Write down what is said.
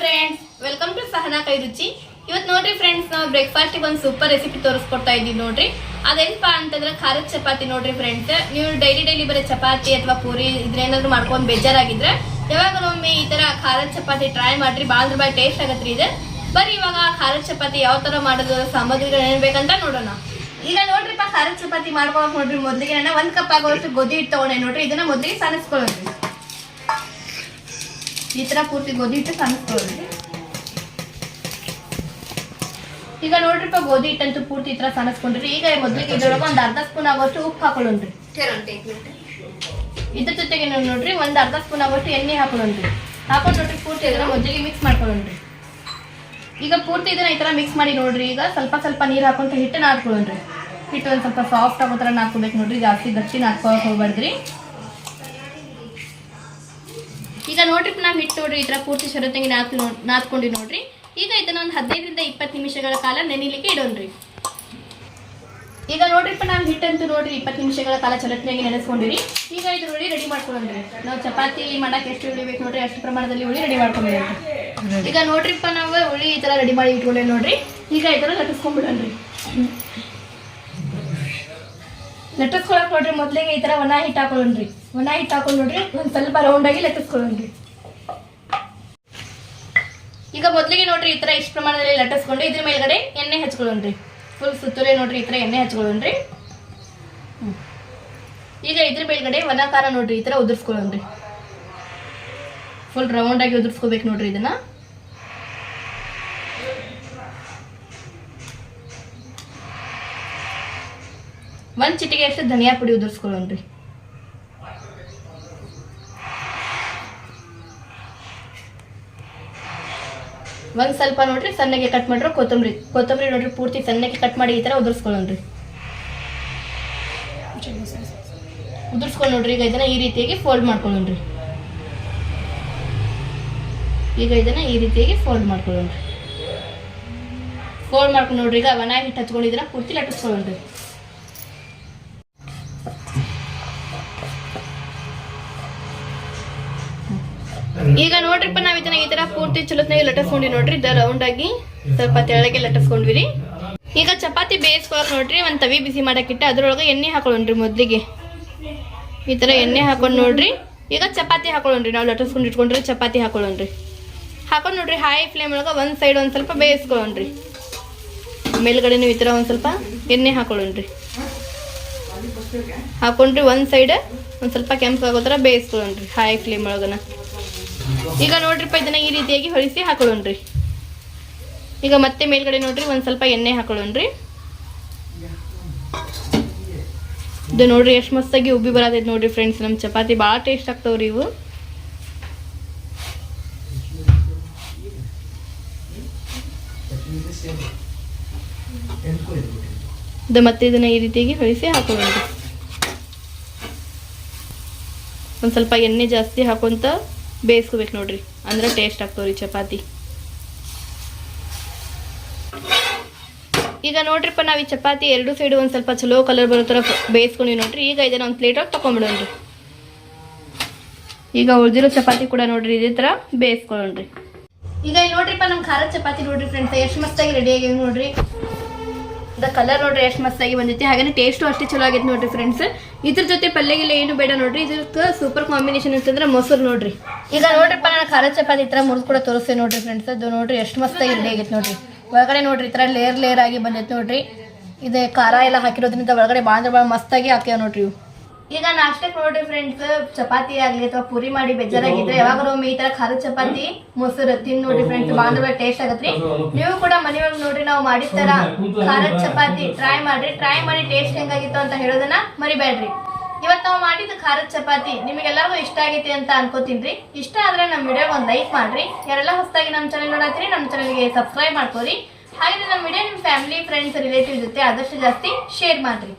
Friends welcome to Sahana ಕೈ ರುಚಿ ಇವತ್ತು ನೋಡ್ರಿ ಫ್ರೆಂಡ್ಸ್ ನಾವು ಬ್ರೇಕ್ಫಾಸ್ಟಿಗೆ ಒಂದು ಸೂಪರ್ ರೆಸಿಪಿ ತೋರಿಸ್ಕೊಡ್ತಾ ಇದ್ದೀವಿ ನೋಡ್ರಿ. ಅದೇನಪ್ಪ ಅಂತಂದ್ರೆ ಖಾರದ ಚಪಾತಿ ನೋಡ್ರಿ ಫ್ರೆಂಡ್ಸ್ ನೀವು ಡೈಲಿ ಡೈಲಿ ಬರೀ ಚಪಾತಿ ಅಥವಾ ಪೂರಿ ಇದ್ರೇನಾದ್ರು ಮಾಡ್ಕೊಂಡು ಬೇಜಾರಾಗಿದ್ರೆ ಯಾವಾಗಲೊಮ್ಮೆ ಈ ತರ ಖಾರದ ಚಪಾತಿ ಟ್ರೈ ಮಾಡ್ರಿ, ಬಾಳ ಭಾಳ ಟೇಸ್ಟ್ ಆಗತ್ರಿ ಇದೆ. ಬರೀ ಇವಾಗ ಖಾರದ ಚಪಾತಿ ಯಾವ ತರ ಮಾಡೋದು, ಸಾಮಗ್ರಿಗಳು ಏನ್ಬೇಕಂತ ನೋಡೋಣ. ಈಗ ನೋಡ್ರಿಪ್ಪ ಖಾರದ ಚಪಾತಿ ಮಾಡ್ಕೊಳಕ್ ನೋಡ್ರಿ, ಮೊದಲಿಗೆ ಒಂದ್ ಕಪ್ ಆಗೋಷ್ಟು ಗೋಧಿ ಹಿಟ್ಟು ತಗೊಂಡೆ ನೋಡ್ರಿ, ಇದನ್ನ ಮೊದಲಿಗೆ ಸಾನಿಸ್ಕೊಳ್ಳೋದ್ರಿ ಈ ತರ ಪೂರ್ತಿ ಗೋಧಿ ಹಿಟ್ಟು ಸಾನಿಸ್ಕೊಳ್ಳೋದ್ರಿ ಈಗ ನೋಡ್ರಿಪ್ಪ ಗೋಧಿ ಹಿಟ್ಟಂತೂ ಪೂರ್ತಿ ಈ ತರ ಸಣಸ್ಕೊಂಡ್ರಿ. ಈಗ ಮೊದ್ಲಿಗೆ ಇದ್ರೊಳಗೆ ಒಂದ್ ಅರ್ಧ ಸ್ಪೂನ್ ಆಗೋಷ್ಟು ಉಪ್ಪು ಹಾಕೊಳ್ಳೋಣ್ರಿ. ಇದ್ರ ಜೊತೆಗೆ ನೀವು ನೋಡ್ರಿ ಒಂದ್ ಅರ್ಧ ಸ್ಪೂನ್ ಆಗೋಷ್ಟು ಎಣ್ಣೆ ಹಾಕೊಳ್ಳೋಣ್ರಿ. ಹಾಕೊಂಡು ನೋಡ್ರಿ ಪೂರ್ತಿ ಇದನ್ನ ಮೊದ್ಲಿಗೆ ಮಿಕ್ಸ್ ಮಾಡ್ಕೊಳ್ಳೋಣ್ರಿ. ಈಗ ಪೂರ್ತಿ ಇದನ್ನ ಈ ತರ ಮಿಕ್ಸ್ ಮಾಡಿ ನೋಡ್ರಿ ಈಗ ಸ್ವಲ್ಪ ಸ್ವಲ್ಪ ನೀರು ಹಾಕೊಂತ ಹಿಟ್ಟನ್ನ ಹಾಕೊಳ್ಳೋಣ್ರಿ ಹಿಟ್ಟು ಒಂದ್ ಸ್ವಲ್ಪ ಸಾಫ್ಟ್ ಆಗೋ ತರ ನಾದ್ಕೋಬೇಕು ನೋಡ್ರಿ ಜಾಸ್ತಿ ಗಟ್ಟಿ ನಾದ್ಕೊಳಕ್ ಹೋಗ್ಬಾರ್ದ್ರಿ. ಈಗ ನೋಡ್ರಿ ನಾವು ಹಿಟ್ಟು ನೋಡ್ರಿ ಈ ಥರ ಪೂರ್ತಿ ಶರತ್ತಂಗಿ ನಾತ್ ನಾದ್ಕೊಂಡು ನೋಡ್ರಿ. ಈಗ ಇದನ್ನ ಒಂದು ಹದಿನೈದರಿಂದ ಇಪ್ಪತ್ತು ನಿಮಿಷಗಳ ಕಾಲ ನೆನಿಲಿಕ್ಕೆ ಇಡೋಣ್ರಿ. ಈಗ ನೋಡ್ರಿಪ್ಪ ನಾವು ಹಿಟ್ಟಂತೂ ನೋಡ್ರಿ ಇಪ್ಪತ್ತು ನಿಮಿಷಗಳ ಕಾಲ ಚಲತ್ನಾಗಿ ನೆನೆಸ್ಕೊಂಡಿರಿ. ಈಗ ಇದು ನೋಡಿ ರೆಡಿ ಮಾಡ್ಕೊಂಡ್ರಿ ನಾವು ಚಪಾತಿ ಮಾಡಕ್ಕೆ ಎಷ್ಟು ಉಳಿಬೇಕು ನೋಡ್ರಿ ಅಷ್ಟು ಪ್ರಮಾಣದಲ್ಲಿ ಉಳಿ ರೆಡಿ ಮಾಡ್ಕೊಂಡ್ರಿ ಈಗ ನೋಡ್ರಿಪ್ಪ ನಾವು ಉಳಿ ಈ ಥರ ರೆಡಿ ಮಾಡಿ ಇಟ್ಕೊಂಡೆ ನೋಡ್ರಿ. ಈಗ ಈ ತರ ಲಟ್ಟಿಸ್ಕೊಂಡ್ಬಿಡನ್ರಿ ಲಟ್ಟಿಸ್ಕೊಳಕ್ ನೋಡ್ರಿ ಮೊದಲಿಗೆ ಈ ಥರ ಒಣ ಹಿಟ್ಟು ಹಾಕೊಳ್ಳೋಣ್ರಿ. ಒಣ ಹಿಟ್ಟು ಹಾಕೊಂಡು ನೋಡ್ರಿ, ಒಂದ್ ಸ್ವಲ್ಪ ರೌಂಡ್ ಆಗಿ ಲಟ್ಟಿಸ್ಕೊಳ್ಳೋಣ್ರಿ ಈಗ ಮೊದಲಿಗೆ ನೋಡ್ರಿ, ಈ ತರ ಇಷ್ಟು ಪ್ರಮಾಣದಲ್ಲಿ ಲಟ್ಟಿಸ್ಕೊಂಡು ಇದ್ರ ಮೇಲ್ಗಡೆ ಎಣ್ಣೆ ಹಚ್ಕೊಳ್ಳೋಣ್ರಿ ಫುಲ್ ಸುತ್ತಲೇ ನೋಡ್ರಿ, ಈ ತರ ಎಣ್ಣೆ ಹಚ್ಕೊಳ್ಳೋಣ್ರಿ. ಈಗ ಇದ್ರ ಮೇಲ್ಗಡೆ ಒಣ ಖಾರ ನೋಡ್ರಿ, ಈ ತರ ಉದುರ್ಸ್ಕೊಳ್ಳೋಣ್ರಿ ಫುಲ್ ರೌಂಡ್ ಆಗಿ ಉದುರ್ಸ್ಕೋಬೇಕು ನೋಡ್ರಿ ಇದನ್ನ. ಒಂದ್ ಚಿಟಿಗೆ ಅಷ್ಟು ಧನಿಯಾ ಪುಡಿ ಉದುರ್ಸ್ಕೊಳ್ಳೋಣ್ರಿ ಒಂದ್ ಸ್ವಲ್ಪ ನೋಡ್ರಿ, ಸಣ್ಣಗೆ ಕಟ್ ಮಾಡಿರೋ ಕೊತ್ತಂಬರಿ. ಕೊತ್ತಂಬರಿ ನೋಡ್ರಿ, ಪೂರ್ತಿ ಸಣ್ಣಗೆ ಕಟ್ ಮಾಡಿ ಈ ತರ ಉದುರ್ಸ್ಕೊಳ್ಳೋಣ್ರಿ. ಉದುರ್ಸ್ಕೊಂಡು ನೋಡ್ರಿ, ಈಗ ಇದನ್ನ ಈ ರೀತಿಯಾಗಿ ಫೋಲ್ಡ್ ಮಾಡ್ಕೊಳ್ಳೋಣ್ರಿ. ಈಗ ಇದನ್ನ ಈ ರೀತಿಯಾಗಿ ಫೋಲ್ಡ್ ಮಾಡ್ಕೊಳ್ಳೋಣ್ರಿ. ಫೋಲ್ಡ್ ಮಾಡ್ಕೊಂಡು ನೋಡ್ರಿ, ಈಗ ಒಣ ಹಿಟ್ಟು ಹಚ್ಕೊಂಡಿದ್ರ ಪೂರ್ತಿ ಲಟ್ಟಿಸ್ಕೊಳ್ಳೋಣ್ರಿ. ಈಗ ನೋಡ್ರಿಪ್ಪ ನಾವ್ ಇದನ್ನ ಈ ತರ ಪೂರ್ತಿ ಚಲೋತ್ನಾಗ ಲಟಸ್ಕೊಂಡಿ ನೋಡ್ರಿ. ಇದ ರೌಂಡ್ ಆಗಿ ಸ್ವಲ್ಪ ತೆಳಗೆ ಲಟ್ಟಿಸ್ಕೊಂಡ್ವಿ ರೀ ಈಗ ಚಪಾತಿ ಬೇಯಿಸ್ಕೊಳಕ್ ನೋಡ್ರಿ, ಒಂದ್ ತವಿ ಬಿಸಿ ಮಾಡಕ್ಕಿಟ್ಟೆ ಅದ್ರೊಳಗೆ ಎಣ್ಣೆ ಹಾಕೊಳ್ಳೋಣ್ರಿ ಮೊದ್ಲಿಗೆ. ಈ ತರ ಎಣ್ಣೆ ಹಾಕೊಂಡ್ ನೋಡ್ರಿ. ಈಗ ಚಪಾತಿ ಹಾಕೊಳ್ಳೋಣ್ರಿ ನಾವು ಲಟಸ್ಕೊಂಡು ಇಟ್ಕೊಂಡ್ರಿ ಚಪಾತಿ ಹಾಕೊಳ್ಳೋಣ್ರಿ ಹಾಕೊಂಡ್ ನೋಡ್ರಿ ಹೈ ಫ್ಲೇಮ್ ಒಳಗ ಒಂದ್ ಸೈಡ್ ಒಂದ್ ಸ್ವಲ್ಪ ಬೇಯಿಸ್ಕೊಳ್ಳೋಣ್ರಿ ಮೇಲ್ಗಡೆ ಈ ತರ ಒಂದ್ ಸ್ವಲ್ಪ ಎಣ್ಣೆ ಹಾಕೊಳ್ಳೋಣ್ರಿ ಹಾಕೊಂಡ್ರಿ ಒಂದ್ ಸೈಡ್ ಒಂದ್ ಸ್ವಲ್ಪ ಕೆಂಪಾಗೋ ಥರ ಬೇಯಿಸ್ಕೊಳ್ಳೋಣ್ರಿ ಹೈ ಫ್ಲೇಮ್ ಒಳಗನ. ಈಗ ನೋಡ್ರಿಪ್ಪ ಇದನ್ನ ಈ ರೀತಿಯಾಗಿ ಹೊಳಿಸಿ ಹಾಕೊಳ್ಳೋಣ್ರಿ. ಈಗ ಮತ್ತೆ ಮೇಲ್ಗಡೆ ನೋಡ್ರಿ, ಒಂದ್ ಸ್ವಲ್ಪ ಎಣ್ಣೆ ಹಾಕೊಳ್ಳೋಣ್ರಿ. ಇದು ನೋಡ್ರಿ ಎಷ್ಟು ಮಸ್ತಾಗಿ ಉಬ್ಬಿ ಬರತೈತೆ ನೋಡ್ರಿ ಫ್ರೆಂಡ್ಸ್ ನಮ್ಮ ಚಪಾತಿ ಭಾಳ ಟೇಸ್ಟ್ ಆಗ್ತಾವ್ರಿ ಇವು. ಇದು ಮತ್ತೆ ಇದನ್ನ ಈ ರೀತಿಯಾಗಿ ಹೊಳಿಸಿ ಹಾಕೊಳ್ಳೋಣ್ರಿ. ಒಂದ್ ಸ್ವಲ್ಪ ಎಣ್ಣೆ ಜಾಸ್ತಿ ಹಾಕೊಂತ ಬೇಯಿಸ್ಕೋಬೇಕು ನೋಡ್ರಿ. ಅಂದ್ರೆ ಟೇಸ್ಟ್ ಆಗ್ತಾವ್ರಿ ಚಪಾತಿ. ಈಗ ನೋಡ್ರಿಪ್ಪ ನಾವು ಈ ಚಪಾತಿ ಎರಡು ಸೈಡ್ ಒಂದ್ ಸ್ವಲ್ಪ ಚಲೋ ಕಲರ್ ಬರೋ ಥರ ಬೇಯಿಸ್ಕೊಂಡಿ ನೋಡ್ರಿ. ಈಗ ಇದನ್ನ ಒಂದು ಪ್ಲೇಟಾಗಿ ತಕೊಂಬಿಡೋಣ್ರಿ. ಈಗ ಉಳಿದಿರೋ ಚಪಾತಿ ಕೂಡ ನೋಡ್ರಿ ಇದೇ ಥರ ಬೇಯಿಸ್ಕೊಳ್ಳೋಣ್ರಿ ಈಗ ಇಲ್ಲಿ ನೋಡ್ರಿಪ್ಪ ನಮ್ಮ ಖಾರದ ಚಪಾತಿ ನೋಡ್ರಿ ಫ್ರೆಂಡ್ಸ್ ಎಷ್ಟು ಮಸ್ತಾಗಿ ರೆಡಿ ಆಗಿದೆ ನೋಡ್ರಿ. ದ ಕಲರ್ ನೋಡ್ರಿ ಎಷ್ಟು ಮಸ್ತಾಗಿ ಬಂದೈತಿ. ಹಾಗೆ ಟೇಸ್ಟು ಅಷ್ಟೇ ಚಲೋ ಆಗೈತೆ ನೋಡ್ರಿ ಫ್ರೆಂಡ್ಸ್ ಇದ್ರ ಜೊತೆ ಪಲ್ಯಗಿಲ್ಲ ಏನು ಬೇಡ ನೋಡ್ರಿ. ಇದಕ್ಕೆ ಸೂಪರ್ ಕಾಂಬಿನೇಷನ್ ಅಂತಂದ್ರೆ ಮೊಸರು ನೋಡ್ರಿ. ಈಗ ನೋಡ್ರಿಪ್ಪ, ನಾನು ಖಾರ ಚಪಾತಿ ಈ ಥರ ಮುರಿದು ಕೂಡ ತೋರಿಸ್ತೇನೆ ನೋಡ್ರಿ ಫ್ರೆಂಡ್ಸ್ ಅದು ನೋಡ್ರಿ ಎಷ್ಟು ಮಸ್ತಾಗಿ ರೆಡಿ ಆಗೈತೆ ನೋಡ್ರಿ. ಒಳಗಡೆ ನೋಡ್ರಿ ಈ ಥರ ಲೇಯರ್ ಲೇಯರ್ ಆಗಿ ಬಂದೈತೆ ನೋಡ್ರಿ. ಇದು ಖಾರ ಎಲ್ಲ ಹಾಕಿರೋದ್ರಿಂದ ಒಳಗಡೆ ಅಂದ್ರೆ ಭಾಳ ಮಸ್ತಾಗಿ ಹಾಕ್ಯಾವ ನೋಡ್ರಿ ಇವು. ಈಗ ನಾಷ್ಟಕ್ಕೆ ನೋಡ್ರಿ ಫ್ರೆಂಡ್ಸ್ ಚಪಾತಿ ಆಗ್ಲಿ ಅಥವಾ ಪೂರಿ ಮಾಡಿ ಬೇಜಾರಾಗಿದ್ರೆ ಯಾವಾಗ ಒಮ್ಮೆ ಈ ತರ ಖಾರದ ಚಪಾತಿ ಮೊಸರು ತಿನ್ ನೋಡ್ರಿ ಫ್ರೆಂಡ್ಸ್ ಬಾಂಧವ ಟೇಸ್ಟ್ ಆಗತ್ರಿ. ನೀವು ಕೂಡ ಮನೆಯೊಳಗೆ ನೋಡ್ರಿ ನಾವು ಮಾಡಿದ ತರ ಖಾರದ ಚಪಾತಿ ಟ್ರೈ ಮಾಡ್ರಿ. ಟ್ರೈ ಮಾಡಿ ಟೇಸ್ಟ್ ಹೆಂಗಾಗಿತ್ತು ಅಂತ ಹೇಳೋದನ್ನ ಮರಿಬೇಡ್ರಿ. ಇವತ್ತು ನಾವು ಮಾಡಿದ ಖಾರದ ಚಪಾತಿ ನಿಮಗೆಲ್ಲರಿಗೂ ಇಷ್ಟ ಆಗೈತಿ ಅಂತ ಅನ್ಕೋತೀನಿ ಇಷ್ಟ ಆದ್ರೆ ನಮ್ಮ ವಿಡಿಯೋಗೆ ಒಂದು ಲೈಕ್ ಮಾಡ್ರಿ. ಯಾರೆಲ್ಲ ಹೊಸದಾಗಿ ನಮ್ಮ ಚಾನಲ್ ನೋಡತ್ತೀರಿ ನಮ್ಮ ಚಾನಲ್ಗೆ ಸಬ್ಸ್ಕ್ರೈಬ್ ಮಾಡ್ಕೋರಿ. ಹಾಗೆ ನಮ್ಮ ವಿಡಿಯೋ ನಿಮ್ಮ ಫ್ಯಾಮಿಲಿ ಫ್ರೆಂಡ್ಸ್ ರಿಲೇಟಿವ್ ಜೊತೆ ಆದಷ್ಟು ಜಾಸ್ತಿ ಶೇರ್ ಮಾಡ್ರಿ.